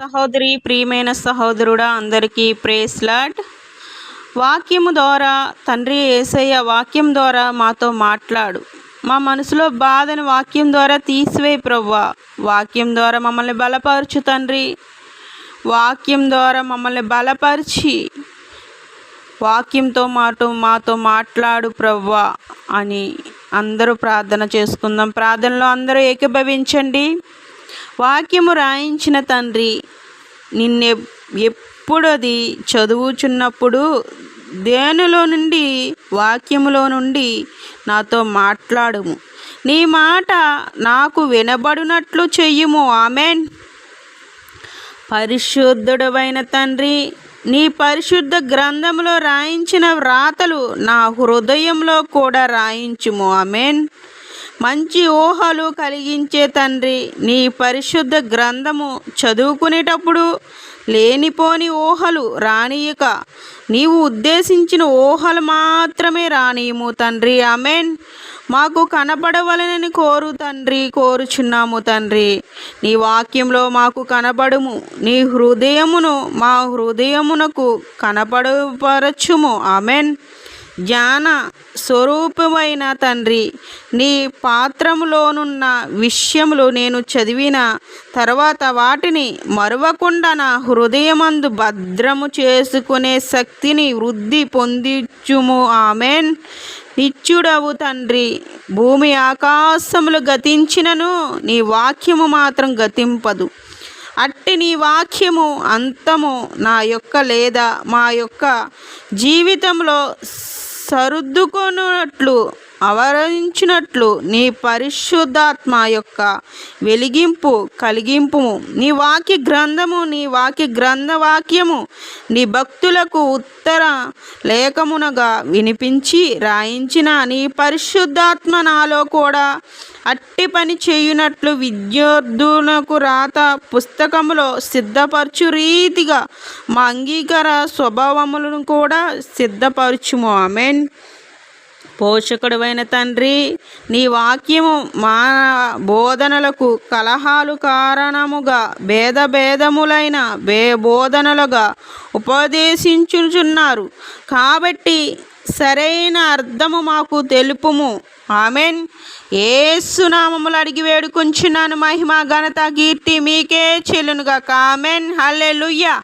సహోదరి ప్రియమైన సహోదరుడా అందరికీ ప్రేస్లాట్ వాక్యము ద్వారా తండ్రి ఏసయ్య వాక్యం ద్వారా మాతో మాట్లాడు. మా మనసులో బాధను వాక్యం ద్వారా తీసివేయి ప్రవ్వా. వాక్యం ద్వారా మమ్మల్ని బలపరచు తండ్రి. వాక్యం ద్వారా మమ్మల్ని బలపరిచి వాక్యంతో మాతో మాతో మాట్లాడు ప్రవ్వా అని అందరూ ప్రార్థన చేసుకుందాం. ప్రార్థనలో అందరూ ఏకీభవించండి. వాక్యము రాయించిన తండ్రి నిన్నే ఎప్పుడు అది చదువుచున్నప్పుడు దేనిలో నుండి వాక్యములో నుండి నాతో మాట్లాడుము. నీ మాట నాకు వినబడినట్లు చెయ్యుము. ఆమెన్. పరిశుద్ధుడవైన తండ్రి నీ పరిశుద్ధ గ్రంథంలో రాయించిన వ్రాతలు నా హృదయంలో కూడా రాయించుము. ఆమెన్. మంచి ఊహలు కలిగించే తండ్రి నీ పరిశుద్ధ గ్రంథము చదువుకునేటప్పుడు లేనిపోని ఊహలు రానియక నీవు ఉద్దేశించిన ఊహలు మాత్రమే రానియము తండ్రి. అమెన్ మాకు కనపడవలనని కోరు తండ్రి కోరుచున్నాము తండ్రి. నీ వాక్యంలో మాకు కనబడుము. నీ హృదయమును మా హృదయమునకు కనపడపరచుము ఆమెన్. జ్ఞాన స్వరూపమైన తండ్రి నీ పాత్రములోనున్న విషయములు నేను చదివిన తర్వాత వాటిని మరవకుండా నా హృదయమందు భద్రము చేసుకునే శక్తిని వృద్ధి పొందించుము. ఆమెన్. నిత్యుడవు తండ్రి భూమి ఆకాశములు గతించినను నీ వాక్యము మాత్రం గతింపదు. అట్టి నీ వాక్యము అంతము నా యొక్క లేదా మా యొక్క జీవితంలో సరుద్దుకొనున్నట్లు ఆవరించినట్లు నీ పరిశుద్ధాత్మ యొక్క వెలిగింపు కలిగింపు. నీ వాక్య గ్రంథము నీ వాక్య గ్రంథ వాక్యము నీ భక్తులకు ఉత్తర లేఖమునగా వినిపించి రాయించిన నీ పరిశుద్ధాత్మ నాలో కూడా అట్టి పని చేయునట్లు విద్యార్థులకు రాత పుస్తకములో సిద్ధపరచు రీతిగా మా అంగీకార స్వభావములను కూడా సిద్ధపరచుము. ఆమెన్. పోషకుడవైన తండ్రి నీ వాక్యము మా బోధనలకు కలహాలు కారణముగా భేద భేదములైన బే బోధనలుగా ఉపదేశించుచున్నారు. కాబట్టి సరైన అర్థము మాకు తెలుపుము. ఆమెన్. ఏసునామములు అడిగి వేడుకుంచున్నాను. మహిమ ఘనత కీర్తి మీకే చెల్లునుగా కామెన్ హల్లెలుయ్యా